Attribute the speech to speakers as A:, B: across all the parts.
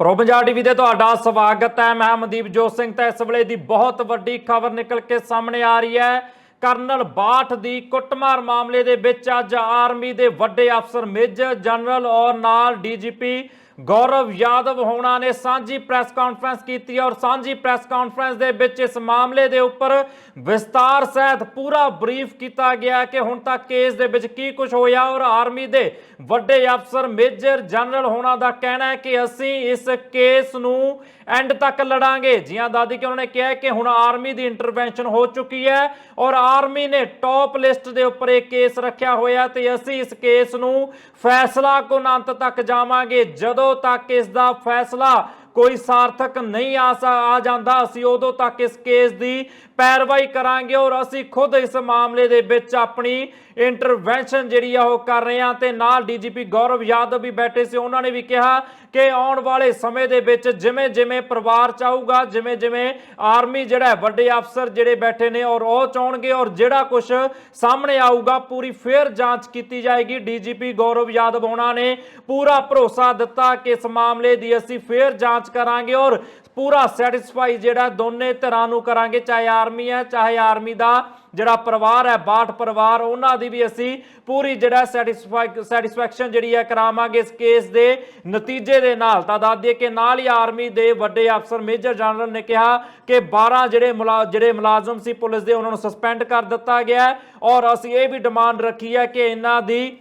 A: Pro Punjab TV ਤੇ ਤੁਹਾਡਾ ਸਵਾਗਤ ਹੈ। ਮੈਂ ਮਨਦੀਪ ਜੋਤ ਸਿੰਘ ਤੇ ਇਸ ਵੇਲੇ ਦੀ ਬਹੁਤ ਵੱਡੀ ਖਬਰ ਨਿਕਲ ਕੇ ਸਾਹਮਣੇ ਆ ਰਹੀ ਹੈ। ਕਰਨਲ ਬਾਠ ਦੀ ਕੁੱਟਮਾਰ ਮਾਮਲੇ ਦੇ ਵਿੱਚ ਅੱਜ ਆਰਮੀ ਦੇ ਵੱਡੇ ਅਫਸਰ, ਮੇਜਰ ਜਨਰਲ ਔਰ ਨਾਲ ਡੀਜੀਪੀ ਗੌਰਵ ਯਾਦਵ ਹੋਣਾ ਨੇ ਸਾਂਝੀ ਪ੍ਰੈਸ ਕਾਨਫਰੰਸ ਕੀਤੀ ਔਰ ਸਾਂਝੀ ਪ੍ਰੈਸ ਕਾਨਫਰੰਸ ਦੇ ਵਿੱਚ ਇਸ ਮਾਮਲੇ ਦੇ ਉੱਪਰ ਵਿਸਤਾਰ ਸਹਿਤ ਪੂਰਾ ਬਰੀਫ ਕੀਤਾ ਗਿਆ ਕਿ ਹੁਣ ਤੱਕ ਕੇਸ ਦੇ ਵਿੱਚ ਕੀ ਕੁਝ ਹੋਇਆ ਔਰ ਆਰਮੀ ਦੇ ਵੱਡੇ ਅਫਸਰ ਮੇਜਰ ਜਨਰਲ ਹੋਣਾ ਦਾ ਕਹਿਣਾ ਹੈ ਕਿ ਅਸੀਂ ਇਸ ਕੇਸ ਨੂੰ ਐਂਡ ਤੱਕ ਲੜਾਂਗੇ। ਜੀਆਂ ਦਾਦੀ ਕਿ ਉਹਨਾਂ ਨੇ ਕਿਹਾ ਕਿ ਹੁਣ ਆਰਮੀ ਦੀ ਇੰਟਰਵੈਂਸ਼ਨ ਹੋ ਚੁੱਕੀ ਹੈ ਔਰ ਆਰਮੀ ਨੇ ਟੌਪ ਲਿਸਟ ਦੇ ਉੱਪਰ ਇਹ ਕੇਸ ਰੱਖਿਆ ਹੋਇਆ ਤੇ ਅਸੀਂ ਇਸ ਕੇਸ ਨੂੰ ਫੈਸਲਾ ਕੋਨ ਅੰਤ ਤੱਕ ਜਾਵਾਂਗੇ। ਜਦੋਂ ਤੱਕ ਇਸ ਦਾ ਫੈਸਲਾ ਕੋਈ ਸਾਰਥਕ ਨਹੀਂ ਆ ਸਾ- ਆ ਜਾਂਦਾ। ਅਸੀਂ ਉਦੋਂ ਤੱਕ ਇਸ ਕੇਸ ਦੀ ਪੈਰਵਾਈ ਕਰਾਂਗੇ ਔਰ ਅਸੀਂ ਖੁਦ ਇਸ ਮਾਮਲੇ ਦੇ ਵਿੱਚ ਆਪਣੀ ਇੰਟਰਵੈਂਸ਼ਨ ਜਿਹੜੀ ਆ ਉਹ ਕਰ ਰਹੇ ਹਾਂ ਤੇ ਨਾਲ ਡੀਜੀਪੀ ਗੌਰਵ ਯਾਦਵ ਵੀ ਬੈਠੇ ਸੀ। ਉਹਨਾਂ ਨੇ ਵੀ ਕਿਹਾ ਕਿ ਆਉਣ ਵਾਲੇ ਸਮੇਂ ਦੇ ਵਿੱਚ ਜਿਵੇਂ ਜਿਵੇਂ ਪਰਿਵਾਰ ਚਾਹੂਗਾ, ਜਿਵੇਂ ਜਿਵੇਂ ਆਰਮੀ ਜਿਹੜਾ ਵੱਡੇ ਅਫਸਰ ਜਿਹੜੇ ਬੈਠੇ ਨੇ ਔਰ ਉਹ ਚਾਹਣਗੇ ਔਰ ਜਿਹੜਾ ਕੁਝ ਸਾਹਮਣੇ ਆਊਗਾ, ਪੂਰੀ ਫੇਅਰ ਜਾਂਚ ਕੀਤੀ ਜਾਏਗੀ। ਡੀਜੀਪੀ ਗੌਰਵ ਯਾਦਵ ਉਹਨਾਂ ਨੇ ਪੂਰਾ ਭਰੋਸਾ ਦਿੱਤਾ ਕਿ ਇਸ ਮਾਮਲੇ ਦੀ ਅਸੀਂ ਫੇਅਰ ਜਾਂਚ ਕਰਾਂਗੇ ਔਰ ਪੂਰਾ ਸੈਟੀਸਫਾਈ ਜਿਹੜਾ ਦੋਨੇ ਧਿਰਾਂ ਨੂੰ ਕਰਾਂਗੇ, ਚਾਹੇ ਆਰਮੀ ਹੈ, ਚਾਹੇ ਆਰਮੀ ਦਾ ਜਿਹੜਾ ਪਰਿਵਾਰ ਹੈ ਬਾਠ ਪਰਿਵਾਰ, ਉਹਨਾਂ ਦੀ ਵੀ ਅਸੀਂ ਪੂਰੀ ਜਿਹੜਾ ਸੈਟੀਸਫੈਕਸ਼ਨ ਜਿਹੜੀ ਹੈ ਕਰਾਵਾਂਗੇ ਇਸ ਕੇਸ ਦੇ ਨਤੀਜੇ ਦੇ ਨਾਲ। ਤਾਂ ਦੱਸ ਦਈਏ ਕਿ ਨਾਲ ਹੀ ਆਰਮੀ ਦੇ ਵੱਡੇ ਅਫਸਰ ਮੇਜਰ ਜਨਰਲ ਨੇ ਕਿਹਾ ਕਿ 12 ਜਿਹੜੇ ਮੁਲਾ, ਜਿਹੜੇ ਮੁਲਾਜ਼ਮ ਸੀ ਪੁਲਿਸ ਦੇ, ਉਹਨਾਂ ਨੂੰ ਸਸਪੈਂਡ ਕਰ ਦਿੱਤਾ ਗਿਆ ਔਰ ਅਸੀਂ ਇਹ ਵੀ ਡਿਮਾਂਡ ਰੱਖੀ ਹੈ ਕਿ ਇਹਨਾਂ ਦੀ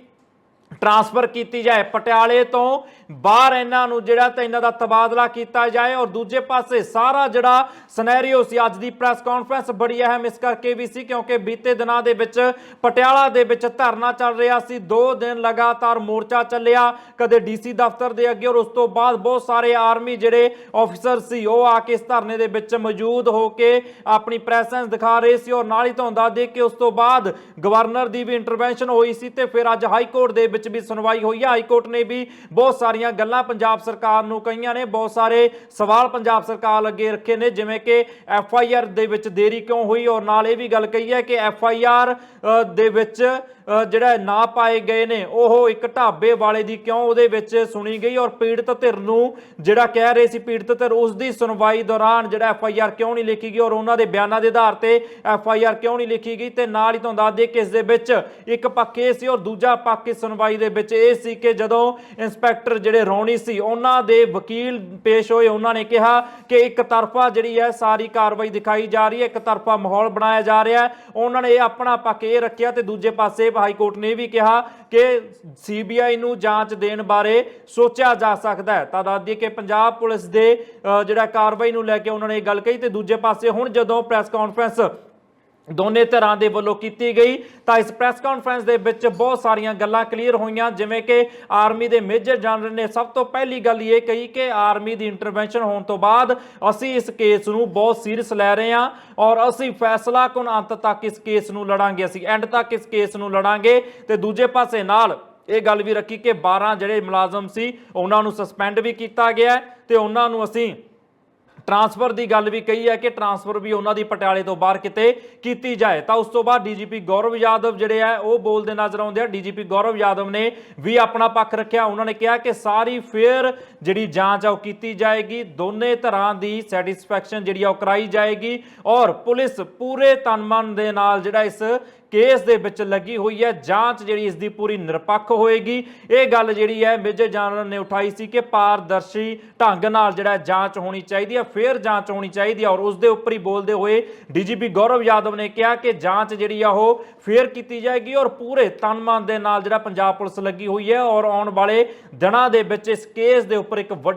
A: ਟਰਾਂਸਫਰ ਕੀਤੀ ਜਾਏ। ਪਟਿਆਲੇ ਤੋਂ ਬਾਹਰ ਇਹਨਾਂ ਨੂੰ ਜਿਹੜਾ ਤਾਂ ਇਹਨਾਂ ਦਾ ਤਬਾਦਲਾ ਕੀਤਾ ਜਾਏ ਔਰ ਦੂਜੇ ਪਾਸੇ ਸਾਰਾ ਜਿਹੜਾ ਸਿਨੈਰੀਓ ਸੀ, ਅੱਜ ਦੀ ਪ੍ਰੈਸ ਕਾਨਫਰੰਸ ਬੜੀ ਅਹਿਮ ਇਸ ਕਰਕੇ ਵੀ ਸੀ ਕਿਉਂਕਿ ਬੀਤੇ ਦਿਨਾਂ ਦੇ ਵਿੱਚ ਪਟਿਆਲਾ ਦੇ ਵਿੱਚ ਧਰਨਾ ਚੱਲ ਰਿਹਾ ਸੀ। 2 ਦਿਨ ਲਗਾਤਾਰ ਮੋਰਚਾ ਚੱਲਿਆ, ਕਦੇ ਡੀਸੀ ਦਫ਼ਤਰ ਦੇ ਅੱਗੇ ਔਰ ਉਸ ਤੋਂ ਬਾਅਦ ਬਹੁਤ ਸਾਰੇ ਆਰਮੀ ਜਿਹੜੇ ਆਫੀਸਰ ਸੀ, ਉਹ ਆ ਕੇ ਇਸ ਧਰਨੇ ਦੇ ਵਿੱਚ ਮੌਜੂਦ ਹੋ ਕੇ ਆਪਣੀ ਪ੍ਰੈਸੈਂਸ ਦਿਖਾ ਰਹੇ ਸੀ ਔਰ ਨਾਲ ਹੀ ਤੁਹਾਨੂੰ ਦੱਸ ਦੇ ਕਿ ਉਸ ਤੋਂ ਬਾਅਦ ਗਵਰਨਰ ਦੀ ਵੀ ਇੰਟਰਵੈਂਸ਼ਨ ਹੋਈ ਸੀ ਤੇ ਫਿਰ ਅੱਜ ਹਾਈ ਕੋਰਟ ਦੇ ਵਿੱਚ ਵੀ ਸੁਣਵਾਈ ਹੋਈ ਹੈ ਹਾਈ ਕੋਰਟ ਨੇ ਵੀ ਬਹੁਤ ਸਾਰੀਆਂ ਗੱਲਾਂ ਪੰਜਾਬ ਸਰਕਾਰ ਨੂੰ ਕਹੀਆਂ ਨੇ। ਬਹੁਤ ਸਾਰੇ ਸਵਾਲ ਪੰਜਾਬ ਸਰਕਾਰ ਅੱਗੇ ਰੱਖੇ ਨੇ, ਜਿਵੇਂ ਕਿ ਐਫ ਆਈ ਆਰ ਦੇ ਵਿੱਚ ਦੇਰੀ ਕਿਉਂ ਹੋਈ? ਔਰ ਨਾਲ ਇਹ ਵੀ ਗੱਲ ਕਹੀ ਹੈ ਕਿ ਐਫ ਆਈ ਆਰ ਦੇ ਵਿੱਚ ਜਿਹੜਾ ਨਾ ਪਾਏ ਗਏ ਨੇ, ਉਹ ਇੱਕ ਢਾਬੇ ਵਾਲੇ ਦੀ ਕਿਉਂ ਉਹਦੇ ਵਿੱਚ ਸੁਣੀ ਗਈ ਔਰ ਪੀੜਤ ਧਿਰ ਨੂੰ ਜਿਹੜਾ ਕਹਿ ਰਹੇ ਸੀ ਪੀੜਤ ਧਿਰ, ਉਸ ਦੀ ਸੁਣਵਾਈ ਦੌਰਾਨ ਜਿਹੜਾ ਐਫ ਆਈ ਆਰ ਕਿਉਂ ਨਹੀਂ ਲਿਖੀ ਗਈ ਔਰ ਉਹਨਾਂ ਦੇ ਬਿਆਨਾਂ ਦੇ ਆਧਾਰ ਤੇ ਐਫ ਆਈ ਆਰ ਕਿਉਂ ਨਹੀਂ ਲਿਖੀ ਗਈ? ਤੇ ਨਾਲ ਹੀ ਤੁਹਾਨੂੰ ਦੱਸ ਦਈਏ ਕਿ ਇਸ ਦੇ ਵਿੱਚ ਇੱਕ ਪੱਖ ਇਹ ਸੀ ਔਰ ਦੂਜਾ ਪੱਖ ਇਸ ਸੁਣਵਾਈ ਦੇ ਵਿੱਚ ਇਹ ਸੀ ਕਿ ਜਦੋਂ ਇੰਸਪੈਕਟਰ ਜਿਹੜੇ ਰੌਣੀ ਸੀ, ਉਹਨਾਂ ਦੇ ਵਕੀਲ ਪੇਸ਼ ਹੋਏ, ਉਹਨਾਂ ਨੇ ਕਿਹਾ ਕਿ ਇੱਕ ਤਰਫਾ ਜਿਹੜੀ ਹੈ ਸਾਰੀ ਕਾਰਵਾਈ ਦਿਖਾਈ ਜਾ ਰਹੀ ਹੈ, ਇੱਕ ਤਰਫਾ ਮਾਹੌਲ ਬਣਾਇਆ ਜਾ ਰਿਹਾ ਹੈ, ਉਹਨਾਂ ਨੇ ਇਹ ਆਪਣਾ ਪੱਖ ਇਹ ਰੱਖਿਆ ਤੇ ਦੂਜੇ ਪਾਸੇ ਹਾਈ ਕੋਰਟ ਨੇ ਵੀ ਕਿਹਾ ਕਿ ਸੀਬੀਆਈ ਨੂੰ ਜਾਂਚ ਦੇਣ ਬਾਰੇ ਸੋਚਿਆ ਜਾ ਸਕਦਾ ਹੈ। ਤਾਂ ਦੱਸਦੀ ਕਿ ਪੰਜਾਬ ਪੁਲਿਸ ਦੇ ਅ, ਜਿਹੜਾ ਕਾਰਵਾਈ ਨੂੰ ਲੈ ਕੇ ਉਹਨਾਂ ਨੇ ਇਹ ਗੱਲ ਕਹੀ ਤੇ ਦੂਜੇ ਪਾਸੇ ਹੁਣ ਜਦੋਂ ਪ੍ਰੈਸ ਕਾਨਫਰੰਸ ਦੋਨੇ ਧਿਰਾਂ ਦੇ ਵੱਲੋਂ ਕੀਤੀ ਗਈ ਤਾਂ ਇਸ ਪ੍ਰੈਸ ਕਾਨਫਰੰਸ ਦੇ ਵਿੱਚ ਬਹੁਤ ਸਾਰੀਆਂ ਗੱਲਾਂ ਕਲੀਅਰ ਹੋਈਆਂ, ਜਿਵੇਂ ਕਿ ਆਰਮੀ ਦੇ ਮੇਜਰ ਜਨਰਲ ਨੇ ਸਭ ਤੋਂ ਪਹਿਲੀ ਗੱਲ ਇਹ ਕਹੀ ਕਿ ਆਰਮੀ ਦੀ ਇੰਟਰਵੈਂਸ਼ਨ ਹੋਣ ਤੋਂ ਬਾਅਦ ਅਸੀਂ ਇਸ ਕੇਸ ਨੂੰ ਬਹੁਤ ਸੀਰੀਅਸ ਲੈ ਰਹੇ ਹਾਂ ਔਰ ਅਸੀਂ ਫੈਸਲਾ ਕੋਨ ਅੰਤ ਤੱਕ ਇਸ ਕੇਸ ਨੂੰ ਲੜਾਂਗੇ, ਅਸੀਂ ਐਂਡ ਤੱਕ ਇਸ ਕੇਸ ਨੂੰ ਲੜਾਂਗੇ ਤੇ ਦੂਜੇ ਪਾਸੇ ਨਾਲ ਇਹ ਗੱਲ ਵੀ ਰੱਖੀ ਕਿ 12 ਜਿਹੜੇ ਮੁਲਾਜ਼ਮ ਸੀ ਉਹਨਾਂ ਨੂੰ ਸਸਪੈਂਡ ਵੀ ਕੀਤਾ ਗਿਆ ਹੈ ਤੇ ਉਹਨਾਂ ਨੂੰ ਅਸੀਂ ਟਰਾਂਸਫਰ ਦੀ ਗੱਲ ਵੀ ਕਹੀ ਹੈ ਕਿ ਟਰਾਂਸਫਰ ਵੀ ਉਹਨਾਂ ਦੀ ਪਟਿਆਲੇ ਤੋਂ ਬਾਹਰ ਕਿਤੇ ਕੀਤੀ ਜਾਏ। ਤਾਂ ਉਸ ਤੋਂ ਬਾਅਦ ਡੀਜੀਪੀ ਗੌਰਵ ਯਾਦਵ ਜਿਹੜੇ ਆ, ਉਹ ਬੋਲਦੇ ਨਜ਼ਰ ਆਉਂਦੇ ਆ। ਡੀਜੀਪੀ ਗੌਰਵ ਯਾਦਵ ਨੇ ਵੀ ਆਪਣਾ ਪੱਖ ਰੱਖਿਆ। ਉਹਨਾਂ ਨੇ ਕਿਹਾ ਕਿ ਸਾਰੀ ਫੇਅਰ ਜਿਹੜੀ ਜਾਂਚ ਆ, ਉਹ ਕੀਤੀ ਜਾਏਗੀ। ਦੋਨੇ ਤਰ੍ਹਾਂ ਦੀ ਸੈਟੀਸਫੈਕਸ਼ਨ ਜਿਹੜੀ ਆ, ਉਹ ਕਰਾਈ ਜਾਏਗੀ ਔਰ ਪੁਲਿਸ ਪੂਰੇ ਤਨਮਨ ਦੇ ਨਾਲ ਜਿਹੜਾ ਇਸ ਕੇਸ ਦੇ ਵਿੱਚ ਲੱਗੀ ਹੋਈ ਹੈ, ਜਾਂਚ ਜਿਹੜੀ ਇਸ ਦੀ ਪੂਰੀ ਨਿਰਪੱਖ ਹੋਏਗੀ। ਇਹ ਗੱਲ ਜਿਹੜੀ ਹੈ, ਮੇਜਰ ਜਨਰਲ ਨੇ ਉਠਾਈ ਸੀ ਕਿ ਪਾਰਦਰਸ਼ੀ ਢੰਗ ਨਾਲ ਜਿਹੜਾ ਜਾਂਚ ਹੋਣੀ ਚਾਹੀਦੀ ਹੈ ਫੇਅਰ ਜਾਂਚ ਹੋਣੀ ਚਾਹੀਦੀ ਹੈ ਔਰ ਉਸ ਦੇ ਉੱਪਰ ਹੀ ਬੋਲਦੇ ਹੋਏ ਡੀਜੀਪੀ ਗੌਰਵ ਯਾਦਵ ਨੇ ਕਿਹਾ ਕਿ ਜਾਂਚ ਜਿਹੜੀ ਆ ਉਹ ਫੇਅਰ ਕੀਤੀ ਜਾਏਗੀ ਔਰ ਪੂਰੇ ਤਨਮਨ ਦੇ ਨਾਲ ਜਿਹੜਾ ਪੰਜਾਬ ਪੁਲਿਸ ਲੱਗੀ ਹੋਈ ਹੈ ਔਰ ਆਉਣ ਵਾਲੇ ਦਿਨਾਂ ਦੇ ਵਿੱਚ ਇਸ ਕੇਸ ਦੇ ਉੱਪਰ ਇੱਕ ਵੱਡੀ